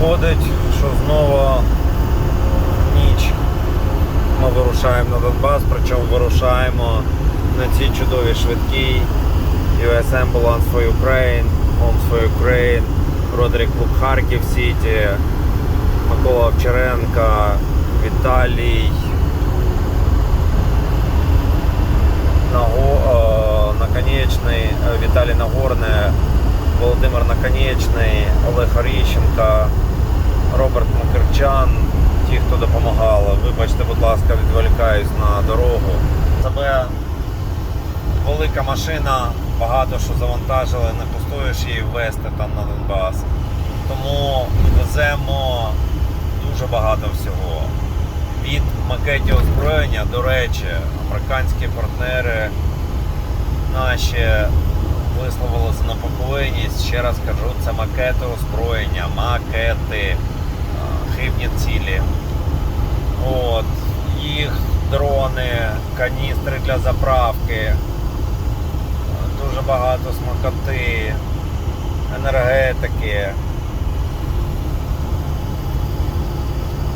Виходить, що знову ніч. Ми вирушаємо на Донбас, причому вирушаємо на цій чудовій швидкій US Ambulance for Ukraine, Homes for Ukraine, Родерік Клуб Харків Сіті, Микола Овчаренко, Віталій. Е, Наконечний, е, Віталій Нагорне, Володимир Наконечний, Олег Оріщенко, Роберт Макарчан, ті, хто допомагали. Вибачте, будь ласка, відволікаюсь на дорогу. Тебе велика машина, багато що завантажили, не пустуєш її ввести там на Донбас. Тому веземо дуже багато всього. Від макетів озброєння, до речі, американські партнери наші висловили занепокоєність. Ще раз кажу, це макети озброєння, макети, хибні цілі. От, їх дрони, каністри для заправки, дуже багато смакоти, енергетики.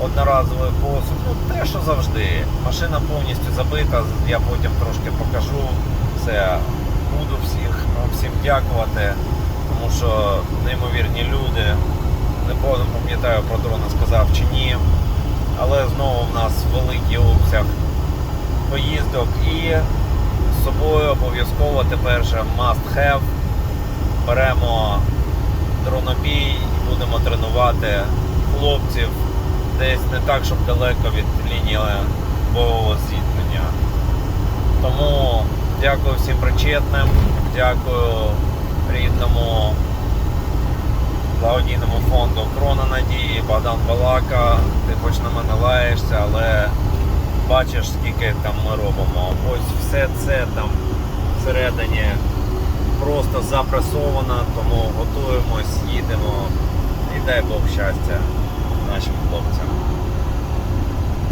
одноразовий посуд, ну те, що завжди. Машина повністю забита, я потім трошки покажу це. Буду всіх, ну, всім дякувати, тому що неймовірні люди. Не пам'ятаю про дрони сказав чи ні. Але знову в нас великий обсяг поїздок і з собою обов'язково тепер же must have. Беремо дронобій і будемо тренувати хлопців десь не так, щоб далеко від лінії бойового зіткнення. Тому дякую всім причетним, дякую рідному благодійному фонду Крона Надії, Богдан Балака. Ти хоч на мене лаєшся, але бачиш, скільки там ми робимо. Ось все це там всередині просто запресовано, тому готуємось, їдемо і дай Бог щастя нашим хлопцям.